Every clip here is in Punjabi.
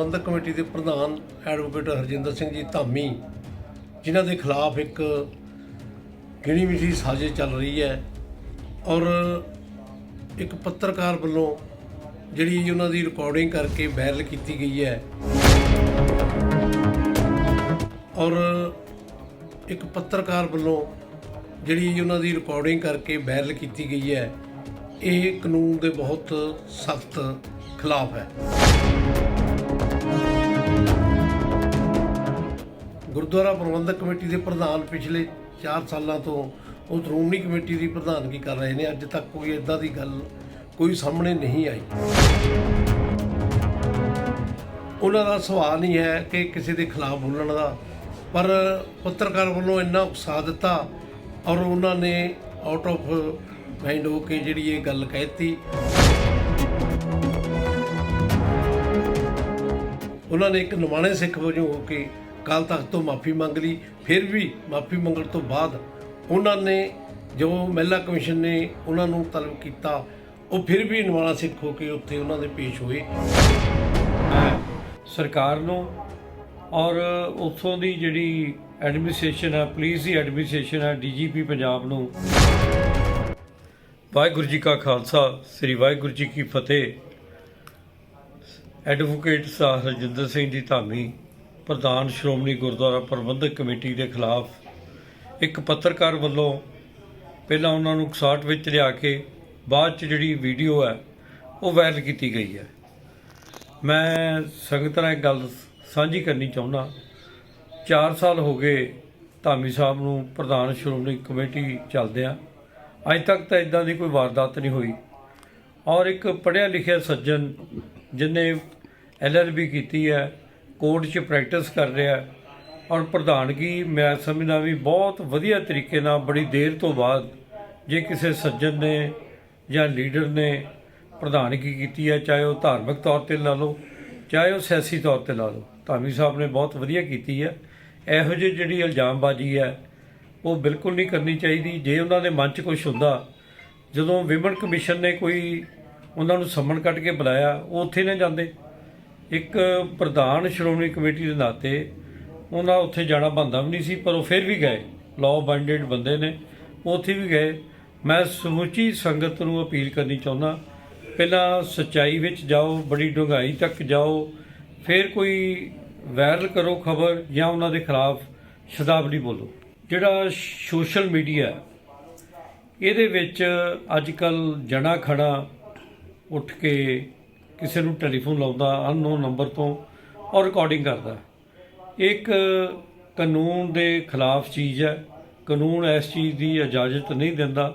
ਪ੍ਰਬੰਧਕ ਕਮੇਟੀ ਦੇ ਪ੍ਰਧਾਨ ਐਡਵੋਕੇਟ ਹਰਜਿੰਦਰ ਸਿੰਘ ਜੀ ਧਾਮੀ, ਜਿਨ੍ਹਾਂ ਦੇ ਖਿਲਾਫ ਇੱਕ ਗਿਣੀ ਮਿਠੀ ਸਾਜ਼ਿਸ਼ ਚੱਲ ਰਹੀ ਹੈ ਔਰ ਇੱਕ ਪੱਤਰਕਾਰ ਵੱਲੋਂ ਜਿਹੜੀ ਉਹਨਾਂ ਦੀ ਰਿਕਾਰਡਿੰਗ ਕਰਕੇ ਵਾਇਰਲ ਕੀਤੀ ਗਈ ਹੈ ਔਰ ਇੱਕ ਪੱਤਰਕਾਰ ਵੱਲੋਂ ਜਿਹੜੀ ਉਹਨਾਂ ਦੀ ਰਿਕਾਰਡਿੰਗ ਕਰਕੇ ਵਾਇਰਲ ਕੀਤੀ ਗਈ ਹੈ, ਇਹ ਕਾਨੂੰਨ ਦੇ ਬਹੁਤ ਸਖਤ ਖਿਲਾਫ ਹੈ। ਗੁਰਦੁਆਰਾ ਪ੍ਰਬੰਧਕ ਕਮੇਟੀ ਦੇ ਪ੍ਰਧਾਨ ਪਿਛਲੇ 4 ਸਾਲਾਂ ਤੋਂ ਉਹ ਸ਼੍ਰੋਮਣੀ ਕਮੇਟੀ ਦੀ ਪ੍ਰਧਾਨਗੀ ਕਰ ਰਹੇ ਨੇ। ਅੱਜ ਤੱਕ ਕੋਈ ਇਦਾਂ ਦੀ ਗੱਲ ਕੋਈ ਸਾਹਮਣੇ ਨਹੀਂ ਆਈ। ਉਹਨਾਂ ਦਾ ਸਵਾਲ ਨਹੀਂ ਹੈ ਕਿ ਕਿਸੇ ਦੇ ਖਿਲਾਫ ਬੋਲਣ ਦਾ। ਪਰ ਪੱਤਰਕਾਰ ਵੱਲੋਂ ਇੰਨਾ ਉਕਸਾ ਦਿੱਤਾ ਔਰ ਉਹਨਾਂ ਨੇ ਆਊਟ ਆਫ ਮਾਈਂਡ ਹੋ ਕੇ ਜਿਹੜੀ ਇਹ ਗੱਲ ਕਹਿਤੀ ਉਹਨਾਂ ਨੇ ਇੱਕ ਨਿਮਾਣੇ ਸਿੱਖ ਵਜੋਂ ਹੋ ਕੇ ਕਾਲ ਤਖਤ ਤੋਂ ਮਾਫੀ ਮੰਗ ਲਈ, ਫਿਰ ਵੀ ਮਾਫੀ ਮੰਗਣ ਤੋਂ ਬਾਅਦ ਉਹਨਾਂ ਨੇ ਜੋ ਮਹਿਲਾ ਕਮਿਸ਼ਨ ਨੇ ਉਹਨਾਂ ਨੂੰ ਤਲਬ ਕੀਤਾ, ਉਹ ਫਿਰ ਵੀ ਨਿਮਾਣਾ ਸਿੱਖ ਹੋ ਕੇ ਉੱਥੇ ਉਹਨਾਂ ਦੇ ਪੇਸ਼ ਹੋਏ। ਸਰਕਾਰ ਨੂੰ ਔਰ ਉੱਥੋਂ ਦੀ ਜਿਹੜੀ ਐਡਮਿਨਿਸਟ੍ਰੇਸ਼ਨ ਹੈ ਪੁਲਿਸ ਦੀ ਐਡਮਿਨਿਸਟ੍ਰੇਸ਼ਨ ਹੈ ਡੀਜੀਪੀ ਪੰਜਾਬ ਨੂੰ। ਵਾਹਿਗੁਰੂ ਜੀ ਕਾ ਖਾਲਸਾ, ਸ੍ਰੀ ਵਾਹਿਗੁਰੂ ਜੀ ਕੀ ਫਤਿਹ। ਐਡਵੋਕੇਟ ਸਾਹਿਬ ਹਰਜਿੰਦਰ ਸਿੰਘ ਦੀ ਧਾਮੀ ਪ੍ਰਧਾਨ ਸ਼੍ਰੋਮਣੀ ਗੁਰਦੁਆਰਾ ਪ੍ਰਬੰਧਕ ਕਮੇਟੀ ਦੇ ਖਿਲਾਫ ਇੱਕ ਪੱਤਰਕਾਰ ਵੱਲੋਂ ਪਹਿਲਾਂ ਉਹਨਾਂ ਨੂੰ ਕਸਾਟ ਵਿੱਚ ਲਿਆ ਕੇ ਬਾਅਦ ਚ ਜਿਹੜੀ ਵੀਡੀਓ ਹੈ, ਉਹ ਵਾਇਰਲ ਕੀਤੀ ਗਈ ਹੈ। ਮੈਂ ਸੰਗਤ ਨਾਲ ਇੱਕ ਗੱਲ ਸਾਂਝੀ ਕਰਨੀ ਚਾਹੁੰਦਾ। 4 ਸਾਲ ਹੋ ਗਏ ਧਾਮੀ ਸਾਹਿਬ ਨੂੰ ਪ੍ਰਧਾਨ ਸ਼੍ਰੋਮਣੀ ਕਮੇਟੀ ਚੱਲਦਿਆਂ। ਅੱਜ ਤੱਕ ਤਾਂ ਇਦਾਂ ਦੀ ਕੋਈ ਵਾਰਦਾਤ ਨਹੀਂ ਹੋਈ। ਔਰ ਇੱਕ ਪੜ੍ਹਿਆ ਲਿਖਿਆ ਸੱਜਣ ਜਿਨੇ ਐਲਐਲਬੀ ਕੀਤੀ ਹੈ ਕੋਰਟ 'ਚ ਪ੍ਰੈਕਟਿਸ ਕਰ ਰਿਹਾ। ਔਰ ਪ੍ਰਧਾਨਗੀ ਮੈਂ ਸਮਝਦਾ ਵੀ ਬਹੁਤ ਵਧੀਆ ਤਰੀਕੇ ਨਾਲ ਬੜੀ ਦੇਰ ਤੋਂ ਬਾਅਦ ਜੇ ਕਿਸੇ ਸੱਜਣ ਨੇ ਜਾਂ ਲੀਡਰ ਨੇ ਪ੍ਰਧਾਨਗੀ ਕੀਤੀ ਹੈ, ਚਾਹੇ ਉਹ ਧਾਰਮਿਕ ਤੌਰ ਤੇ ਲਾ ਲਓ, ਚਾਹੇ ਉਹ ਸਿਆਸੀ ਤੌਰ ਤੇ ਲਾ ਲਓ ਧਾਮੀ ਸਾਹਿਬ ਨੇ ਬਹੁਤ ਵਧੀਆ ਕੀਤੀ ਹੈ। ਇਹੋ ਜਿਹੀ ਜਿਹੜੀ ਇਲਜ਼ਾਮਬਾਜ਼ੀ ਹੈ, ਉਹ ਬਿਲਕੁਲ ਨਹੀਂ ਕਰਨੀ ਚਾਹੀਦੀ। ਜੇ ਉਹਨਾਂ ਦੇ ਮਨ 'ਚ ਕੁਝ ਹੁੰਦਾ, ਜਦੋਂ ਵਿਮਨ ਕਮਿਸ਼ਨ ਨੇ ਕੋਈ ਉਹਨਾਂ ਨੂੰ ਸੰਮਣ ਕੱਢ ਕੇ ਬੁਲਾਇਆ, ਉਹ ਉੱਥੇ ਨਾ ਜਾਂਦੇ। ਇੱਕ ਪ੍ਰਧਾਨ ਸ਼੍ਰੋਮਣੀ ਕਮੇਟੀ ਦੇ ਨਾਤੇ ਉਹਨਾਂ ਉੱਥੇ ਜਾਣਾ ਬੰਦਾ ਵੀ ਨਹੀਂ ਸੀ, ਪਰ ਉਹ ਫਿਰ ਵੀ ਗਏ। ਲਾਅ ਬਾਈਂਡਡ ਬੰਦੇ ਨੇ। ਉੱਥੇ ਵੀ ਗਏ। ਮੈਂ ਸਮੁੱਚੀ ਸੰਗਤ ਨੂੰ ਅਪੀਲ ਕਰਨੀ ਚਾਹੁੰਦਾ, ਪਹਿਲਾਂ ਸੱਚਾਈ ਵਿੱਚ ਜਾਓ, ਬੜੀ ਡੂੰਘਾਈ ਤੱਕ ਜਾਓ, ਫਿਰ ਕੋਈ ਵਾਇਰਲ ਕਰੋ ਖਬਰ ਜਾਂ ਉਹਨਾਂ ਦੇ ਖਿਲਾਫ ਸ਼ਬਦਾਵਲੀ ਬੋਲੋ। ਜਿਹੜਾ ਸੋਸ਼ਲ ਮੀਡੀਆ ਇਹਦੇ ਵਿੱਚ ਅੱਜ ਕੱਲ ਜਣਾ ਖੜਾ ਉੱਠ ਕੇ ਕਿਸੇ ਨੂੰ ਟੈਲੀਫੋਨ ਲਾਉਂਦਾ ਅਨਨੋਨ ਨੰਬਰ ਤੋਂ, ਔਰ ਰਿਕਾਰਡਿੰਗ ਕਰਦਾ। ਇੱਕ ਕਾਨੂੰਨ ਦੇ ਖਿਲਾਫ ਚੀਜ਼ ਹੈ। ਕਾਨੂੰਨ ਇਸ ਚੀਜ਼ ਦੀ ਇਜਾਜ਼ਤ ਨਹੀਂ ਦਿੰਦਾ।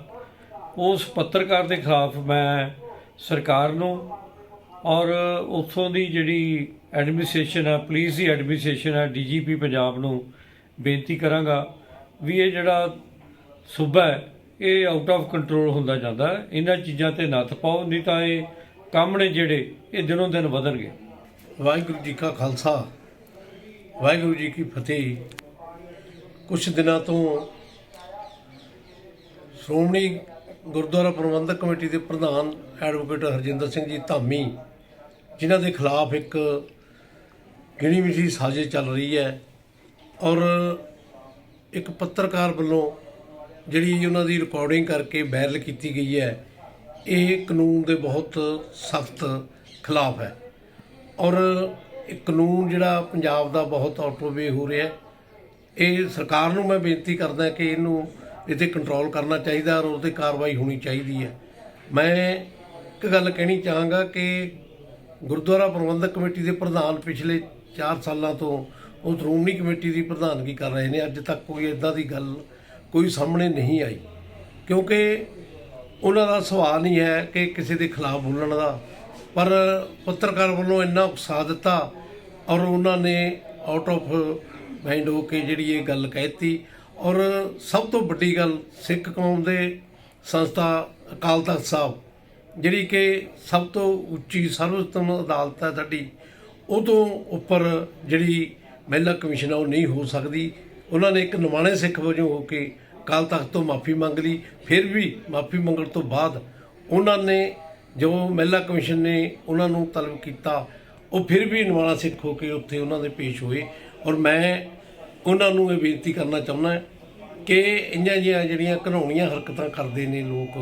ਉਸ ਪੱਤਰਕਾਰ ਦੇ ਖਿਲਾਫ ਮੈਂ ਸਰਕਾਰ ਨੂੰ ਔਰ ਉੱਥੋਂ ਦੀ ਜਿਹੜੀ ਐਡਮਿਨਿਸਟ੍ਰੇਸ਼ਨ ਹੈ ਪੁਲਿਸ ਦੀ ਐਡਮਿਨਿਸਟ੍ਰੇਸ਼ਨ ਹੈ ਡੀਜੀਪੀ ਪੰਜਾਬ ਨੂੰ ਬੇਨਤੀ ਕਰਾਂਗਾ ਵੀ ਇਹ ਜਿਹੜਾ ਸੂਬਾ ਹੈ, ਇਹ ਆਊਟ ਆਫ ਕੰਟਰੋਲ ਹੁੰਦਾ ਜਾਂਦਾ ਇਹਨਾਂ ਚੀਜ਼ਾਂ ਤੇ ਨੱਥ ਪਾਓ, ਨਹੀਂ ਤਾਂ ਇਹ ਕੰਮ ਨੇ ਜਿਹੜੇ, ਇਹ ਦਿਨੋਂ ਦਿਨ ਵਧਣਗੇ। ਵਾਹਿਗੁਰੂ ਜੀ ਕਾ ਖਾਲਸਾ, ਵਾਹਿਗੁਰੂ ਜੀ ਕੀ ਫਤਿਹ। ਕੁਝ ਦਿਨਾਂ ਤੋਂ ਸ਼੍ਰੋਮਣੀ ਗੁਰਦੁਆਰਾ ਪ੍ਰਬੰਧਕ ਕਮੇਟੀ ਦੇ ਪ੍ਰਧਾਨ ਐਡਵੋਕੇਟ ਹਰਜਿੰਦਰ ਸਿੰਘ ਜੀ ਧਾਮੀ, ਜਿਨ੍ਹਾਂ ਦੇ ਖਿਲਾਫ ਇੱਕ ਗਿਣੀ ਮਿੱਠੀ ਸਾਜ਼ਿਸ਼ ਚੱਲ ਰਹੀ ਹੈ ਔਰ ਇੱਕ ਪੱਤਰਕਾਰ ਵੱਲੋਂ ਜਿਹੜੀ ਉਹਨਾਂ ਦੀ ਰਿਕਾਰਡਿੰਗ ਕਰਕੇ ਵਾਇਰਲ ਕੀਤੀ ਗਈ ਹੈ ਇਹ ਕਾਨੂੰਨ ਦੇ ਬਹੁਤ ਸਖਤ ਖਿਲਾਫ ਹੈ। ਔਰ ਇਹ ਕਾਨੂੰਨ ਜਿਹੜਾ ਪੰਜਾਬ ਦਾ ਬਹੁਤ ਆਟੋਵੇ ਹੋ ਰਿਹਾ ਇਹ ਸਰਕਾਰ ਨੂੰ ਮੈਂ ਬੇਨਤੀ ਕਰਦਾ ਕਿ ਇਹਨੂੰ ਇਹਤੇ ਕੰਟਰੋਲ ਕਰਨਾ ਚਾਹੀਦਾ ਔਰ ਉਹਤੇ ਕਾਰਵਾਈ ਹੋਣੀ ਚਾਹੀਦੀ ਹੈ। ਮੈਂ ਇੱਕ ਗੱਲ ਕਹਿਣੀ ਚਾਹਾਂਗਾ ਕਿ ਗੁਰਦੁਆਰਾ ਪ੍ਰਬੰਧਕ ਕਮੇਟੀ ਦੇ ਪ੍ਰਧਾਨ ਪਿਛਲੇ 4 ਸਾਲਾਂ ਤੋਂ ਉਹ ਸ਼੍ਰੋਮਣੀ ਕਮੇਟੀ ਦੀ ਪ੍ਰਧਾਨਗੀ ਕਰ ਰਹੇ ਨੇ। ਅੱਜ ਤੱਕ ਕੋਈ ਇਦਾਂ ਦੀ ਗੱਲ ਕੋਈ ਸਾਹਮਣੇ ਨਹੀਂ ਆਈ। ਕਿਉਂਕਿ ਉਹਨਾਂ ਦਾ ਸਵਾਲ ਨਹੀਂ ਹੈ ਕਿ ਕਿਸੇ ਦੇ ਖਿਲਾਫ ਬੋਲਣ ਦਾ, ਪਰ ਪੱਤਰਕਾਰ ਵੱਲੋਂ ਇੰਨਾ ਉਕਸਾ ਦਿੱਤਾ ਔਰ ਉਹਨਾਂ ਨੇ ਆਊਟ ਆਫ ਮਾਈਂਡ ਹੋ ਕੇ ਜਿਹੜੀ ਇਹ ਗੱਲ ਕਹਿਤੀ ਔਰ ਸਭ ਤੋਂ ਵੱਡੀ ਗੱਲ ਸਿੱਖ ਕੌਮ ਦੇ ਸੰਸਥਾ ਅਕਾਲ ਤਖਤ ਸਾਹਿਬ, ਜਿਹੜੀ ਕਿ ਸਭ ਤੋਂ ਉੱਚੀ ਸਰਵੋਤਮ ਅਦਾਲਤ ਹੈ ਸਾਡੀ ਉਹ ਤੋਂ ਉੱਪਰ ਜਿਹੜੀ ਮਹਿਲਾ ਕਮਿਸ਼ਨ ਆ, ਉਹ ਨਹੀਂ ਹੋ ਸਕਦੀ। ਉਹਨਾਂ ਨੇ ਇੱਕ ਨਿਮਾਣੇ ਸਿੱਖ ਵਜੋਂ ਹੋ ਕੇ ਕਾਲ ਤਖਤ ਤੋਂ ਮਾਫੀ ਮੰਗ ਲਈ, ਫਿਰ ਵੀ ਮਾਫੀ ਮੰਗਣ ਤੋਂ ਬਾਅਦ ਉਹਨਾਂ ਨੇ ਜੋ ਮਹਿਲਾ ਕਮਿਸ਼ਨ ਨੇ ਉਹਨਾਂ ਨੂੰ ਤਲਬ ਕੀਤਾ, ਉਹ ਫਿਰ ਵੀ ਨਵਾਣਾ ਸਿੱਖ ਹੋ ਕੇ ਉੱਥੇ ਉਹਨਾਂ ਦੇ ਪੇਸ਼ ਹੋਏ। ਔਰ ਮੈਂ ਉਹਨਾਂ ਨੂੰ ਇਹ ਬੇਨਤੀ ਕਰਨਾ ਚਾਹੁੰਦਾ ਕਿ ਇੰਨੀਆਂ ਜਿਹੀਆਂ ਜਿਹੜੀਆਂ ਘਿਨਾਉਣੀਆਂ ਹਰਕਤਾਂ ਕਰਦੇ ਨੇ ਲੋਕ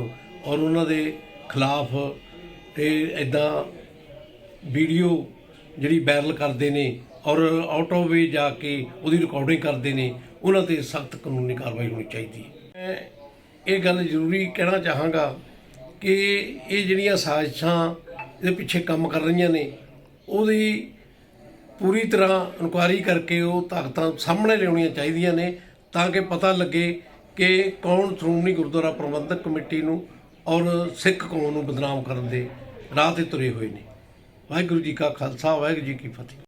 ਔਰ ਉਹਨਾਂ ਦੇ ਖਿਲਾਫ ਇਹ ਇਦਾਂ ਵੀਡੀਓ ਜਿਹੜੀ ਵਾਇਰਲ ਕਰਦੇ ਨੇ ਔਰ ਆਊਟ ਆਫ ਵੇ ਜਾ ਕੇ ਉਹਦੀ ਰਿਕਾਰਡਿੰਗ ਕਰਦੇ ਨੇ, ਉਹਨਾਂ ਤੇ ਸਖਤ ਕਾਨੂੰਨੀ ਕਾਰਵਾਈ ਹੋਣੀ ਚਾਹੀਦੀ ਹੈ। ਮੈਂ ਇਹ ਗੱਲ ਜ਼ਰੂਰੀ ਕਹਿਣਾ ਚਾਹਾਂਗਾ ਕਿ ਇਹ ਜਿਹੜੀਆਂ ਸਾਜ਼ਿਸ਼ਾਂ ਇਹਦੇ ਪਿੱਛੇ ਕੰਮ ਕਰ ਰਹੀਆਂ ਨੇ, ਉਹਦੀ ਪੂਰੀ ਤਰ੍ਹਾਂ ਇਨਕੁਆਇਰੀ ਕਰਕੇ ਉਹ ਤਾਕਤਾਂ ਸਾਹਮਣੇ ਲਿਆਉਣੀਆਂ ਚਾਹੀਦੀਆਂ ਨੇ, ਤਾਂ ਕਿ ਪਤਾ ਲੱਗੇ ਕਿ ਕੌਣ ਸ਼੍ਰੋਮਣੀ ਗੁਰਦੁਆਰਾ ਪ੍ਰਬੰਧਕ ਕਮੇਟੀ ਨੂੰ ਔਰ ਸਿੱਖ ਕੌਮ ਨੂੰ ਬਦਨਾਮ ਕਰਨ ਦੇ ਰਾਹ ਤੇ ਤੁਰੇ ਹੋਏ ਨੇ। ਵਾਹਿਗੁਰੂ ਜੀ ਕਾ ਖਾਲਸਾ, ਵਾਹਿਗੁਰੂ ਜੀ ਕੀ ਫਤਿਹ।